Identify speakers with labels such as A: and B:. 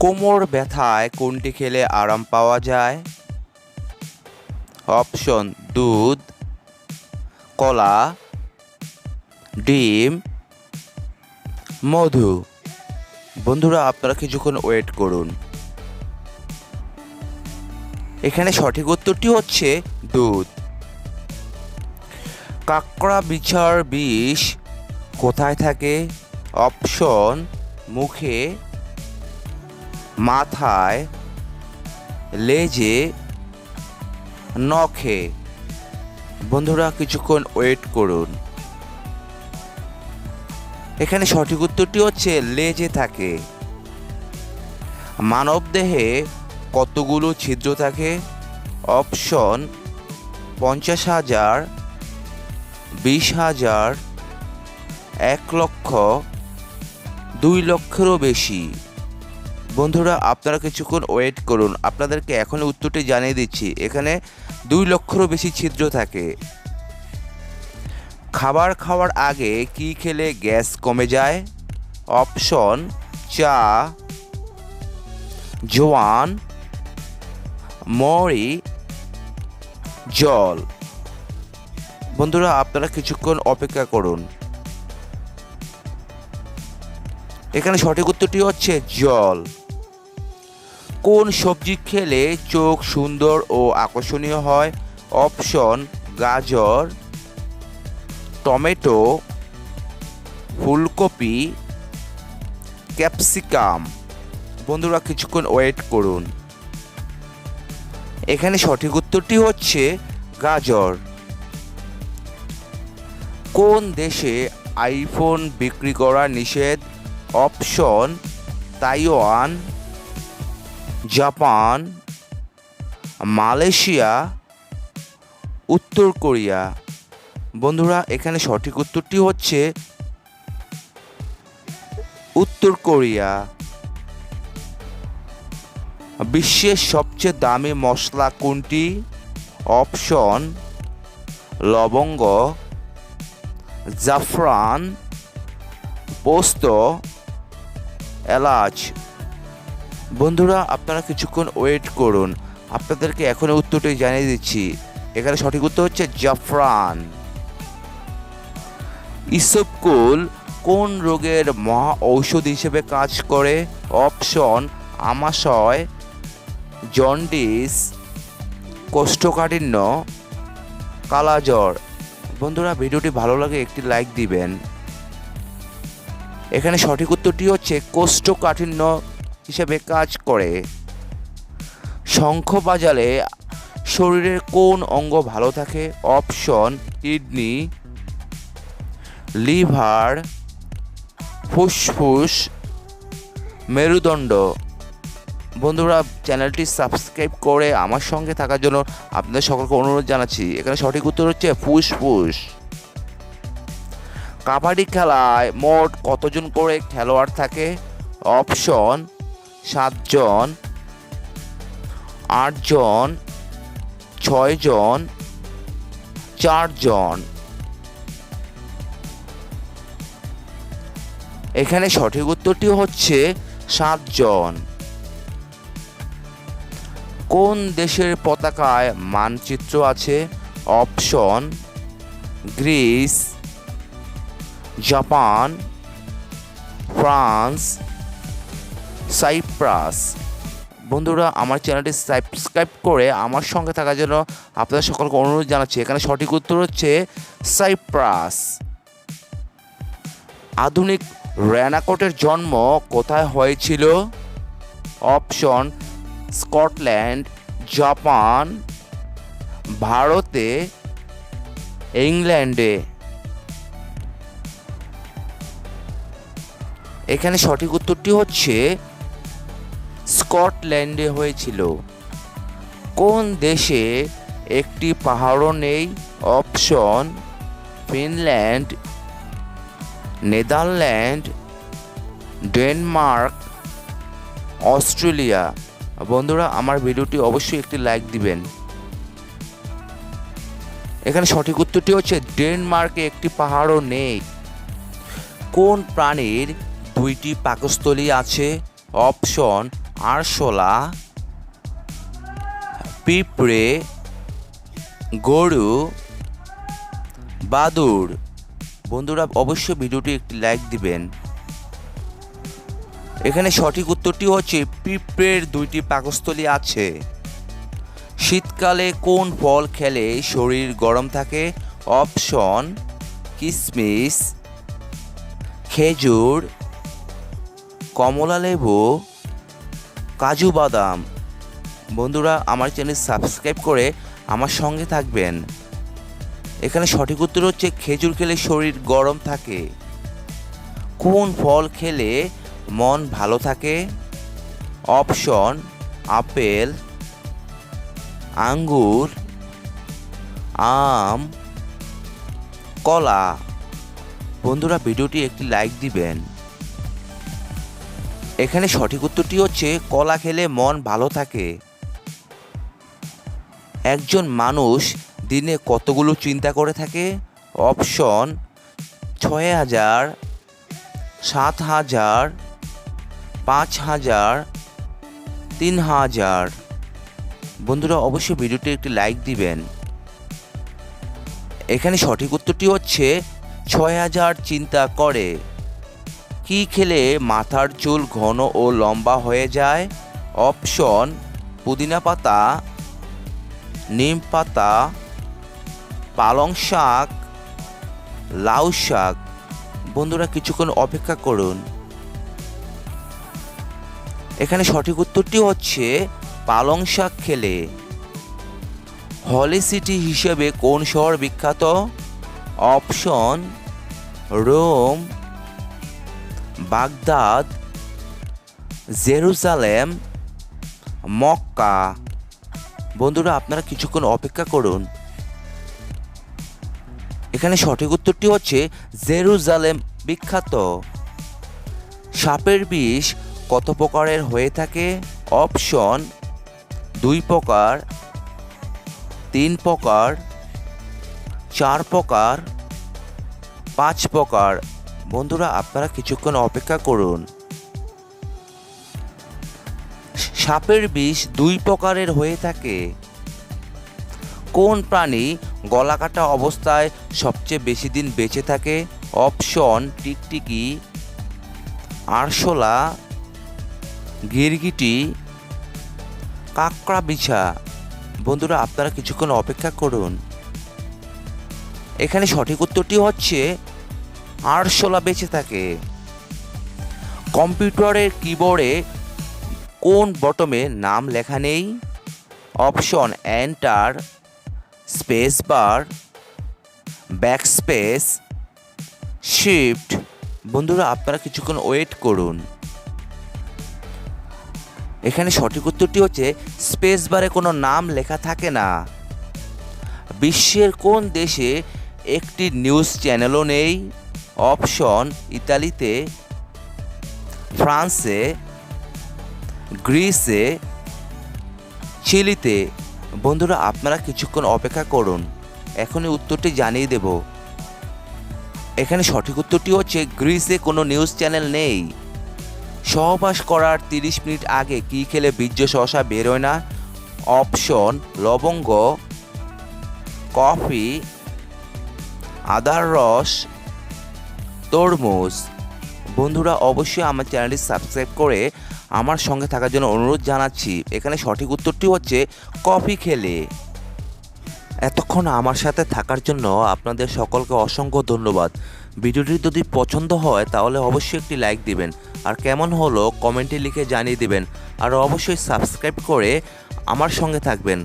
A: কোমর ব্যথায় কোনটি খেলে আরাম পাওয়া যায়? অপশন, দুধ, কলা, ডিম, মধু। বন্ধুরা, আপনারা কিছুক্ষণ ওয়েট করুন। এখানে সঠিক উত্তরটি হচ্ছে দুধ। কাঁকড়া, বিছার, বিষ কোথায় থাকে? অপশন, মুখে। মাথায় লেজে নখে। বন্ধুরা কিছুক্ষণ ওয়েট করুন। এখানে সঠিক উত্তরটি হচ্ছে লেজে থাকে। মানবদেহে কতগুলো ছিদ্র থাকে? অপশন পঞ্চাশ হাজার, বিশ হাজার, এক লক্ষ, দুই লক্ষেরও বেশি। বন্ধুরা, আপনারা কিছুক্ষণ ওয়েট করুন। আপনাদেরকে এখন উত্তরটি জানিয়ে দিচ্ছি। এখানে দুই লক্ষেরও বেশি ছিদ্র থাকে। খাবার খাওয়ার আগে কি খেলে গ্যাস কমে যায়? অপশন, চা, জোয়ান, মরি, জল। বন্ধুরা, আপনারা কিছুক্ষণ অপেক্ষা করুন। এখানে সঠিক উত্তরটি হচ্ছে জল। কোন সবজি খেলে চোখ সুন্দর ও আকর্ষণীয় হয়? অপশন, গাজর, টমেটো, ফুলকপি, ক্যাপসিকাম। বন্ধুরা কিছুক্ষণ ওয়েট করুন। এখানে সঠিক উত্তরটি হচ্ছে গাজর। কোন দেশে আইফোন বিক্রি করা নিষেধ? অপশন, তাইওয়ান জাপান, মালয়েশিয়া, উত্তর কোরিয়া। বন্ধুরা, এখানে সঠিক উত্তরটি হচ্ছে উত্তর কোরিয়া। বিশ্বের সবচেয়ে দামি মশলা কোনটি? অপশন, লবঙ্গ, জাফরান, পোস্ত, এলাচ। বন্ধুরা, আপনারা কিছুক্ষণ ওয়েট করুন। আপনাদেরকে এখন উত্তরটি জানিয়ে দিচ্ছি। এখানে সঠিক উত্তর হচ্ছে জাফরান। ইসবকুল কোন রোগের মহা ঔষধ হিসেবে কাজ করে? অপশন, আমাশয়, জন্ডিস, কোষ্ঠকাঠিন্য, কালাজ্বর। বন্ধুরা, ভিডিওটি ভালো লাগে একটি লাইক দিবেন। এখানে সঠিক উত্তরটি হচ্ছে কোষ্ঠকাঠিন্য হিসেবে কাজ করে। শঙ্খ বাজালে শরীরের কোন অঙ্গ ভালো থাকে? অপশন, কিডনি, লিভার, ফুসফুস, মেরুদণ্ড। বন্ধুরা, চ্যানেলটি সাবস্ক্রাইব করে আমার সঙ্গে থাকার জন্য আপনাদের সকলকে অনুরোধ জানাচ্ছি। এখানে সঠিক উত্তর হচ্ছে ফুসফুস। কাবাডি খেলায় মোট কতজন করে খেলোয়াড় থাকে? অপশন সাতজন, আটজন, ছয়জন, চারজন। এখানে সঠিক উত্তরটি হচ্ছে সাতজন। কোন দেশের পতাকায় মানচিত্র আছে? Option, Greece, Japan, France Cyprus. বন্ধুরা, আমার চ্যানেলটি সাবস্ক্রাইব করে আমার সঙ্গে থাকার জন্য আপনাদের সকলকে অনুরোধ জানাচ্ছি। এখানে সঠিক উত্তর হচ্ছে সাইপ্রাস। আধুনিক র্যানাকোটের জন্ম কোথায় হয়েছিল? অপশন, স্কটল্যান্ড, জাপান, ভারতে, ইংল্যান্ডে। এখানে সঠিক উত্তরটি হচ্ছে স্কটল্যান্ডে হয়েছিল। কোন দেশে একটি পাহাড়ও নেই? Option, Finland, Netherland, Denmark, Australia. বন্ধুরা, আমার ভিডিওটি অবশ্যই একটি লাইক দিবেন। এখানে সঠিক উত্তরটি হচ্ছে, ডেনমার্কে একটি পাহাড়ও নেই। কোন প্রাণীর দুইটি পাকস্থলী আছে? অপশন আরশোলা, পিঁপড়ে, গরু, বাদুড়। বন্ধুরা, অবশ্যই ভিডিওটি একটি লাইক দিবেন। এখানে সঠিক উত্তরটি হচ্ছে, পিঁপড়ের দুইটি পাকস্থলী আছে। শীতকালে কোন ফল খেলে শরীর গরম থাকে? অপশন কিশমিশ খেজুর কমলা লেবু কাজু বাদাম। বন্ধুরা, আমার চ্যানেল সাবস্ক্রাইব করে আমার সঙ্গে থাকবেন। এখানে সঠিক উত্তর হচ্ছে, খেজুর খেলে শরীর গরম থাকে। কোন ফল খেলে মন ভালো থাকে? অপশন, আপেল, আঙ্গুর, আম, কলা। বন্ধুরা, ভিডিওটি একটি লাইক দিবেন। এখানে সঠিক উত্তরটি হচ্ছে, কলা খেলে মন ভালো থাকে। একজন মানুষ দিনে কতগুলো চিন্তা করে থাকে? অপশন, ছয় হাজার, সাত হাজার, পাঁচ হাজার, তিন হাজার। বন্ধুরা, অবশ্যই ভিডিওটি একটি লাইক দিবেন। এখানে সঠিক উত্তরটি হচ্ছে, ছয় হাজার চিন্তা করে। কি খেলে মাথার চুল ঘন ও লম্বা হয়ে যায়? অপশন, পুদিনা পাতা, নিম পাতা, পালং শাক, লাউ শাক। বন্ধুরা, কিছুক্ষণ অপেক্ষা করুন। এখানে সঠিক উত্তরটি হচ্ছে পালং শাক খেলে। হলি সিটি হিসেবে কোন শহর বিখ্যাত? Option, Rome. Baghdad Jerusalem Mecca. বন্ধুরা, আপনারা কিছুক্ষণ অপেক্ষা করুন। এখানে সঠিক উত্তরটি হচ্ছে জেরুজালেম বিখ্যাত। সাপের বিষ কত প্রকারের হয়ে থাকে? অপশন, দুই প্রকার, তিন প্রকার, চার প্রকার, পাঁচ প্রকার। বন্ধুরা, আপনারা কিছুক্ষণ অপেক্ষা করুন। সাপের বিষ দুই প্রকারের হয়ে থাকে। কোন প্রাণী গলা কাটা অবস্থায় সবচেয়ে বেশি দিন বেঁচে থাকে? অপশন, টিকটিকি, আরশোলা, গিরগিটি কাকড়া বিছা বন্ধুরা, আপনারা কিছুক্ষণ অপেক্ষা করুন। এখানে সঠিক উত্তরটি হচ্ছে আরশোলা বেঁচে থাকে। কম্পিউটারের কিবোর্ডে কোন বটমে নাম লেখা নেই? Option enter, space bar, backspace, shift. বন্ধুরা, আপনারা কিছুক্ষণ ওয়েট করুন। এখানে সঠিক উত্তরটি হচ্ছে, স্পেস বারে কোনো নাম লেখা থাকে না। বিশ্বের কোন দেশে একটি নিউজ চ্যানেলও নেই? অপশন ইতালিতে, ফ্রান্সে, গ্রিসে, চিলিতে। বন্ধুরা, আপনারা কিছুক্ষণ অপেক্ষা করুন। এখনই উত্তরটি জানিয়ে দেব। এখানে সঠিক উত্তরটি হচ্ছে, গ্রিসে কোনো নিউজ চ্যানেল নেই। সহবাস করার তিরিশ মিনিট আগে কি খেলে বীর্য সহসা বেরোয় না? অপশন, লবঙ্গ, কফি আদার রস তরমুজ। বন্ধুরা, অবশ্যই আমার চ্যানেলটি সাবস্ক্রাইব করে আমার সঙ্গে থাকার জন্য অনুরোধ জানাচ্ছি। এখানে সঠিক উত্তরটি হচ্ছে কফি খেলে। এতক্ষণ আমার সাথে থাকার জন্য আপনাদের সকলকে অসংখ্য ধন্যবাদ। ভিডিওটি যদি পছন্দ হয়, তাহলে অবশ্যই একটি লাইক দিবেন। আর কেমন হলো, কমেন্টে লিখে জানিয়ে দিবেন। আর অবশ্যই সাবস্ক্রাইব করে আমার সঙ্গে থাকবেন।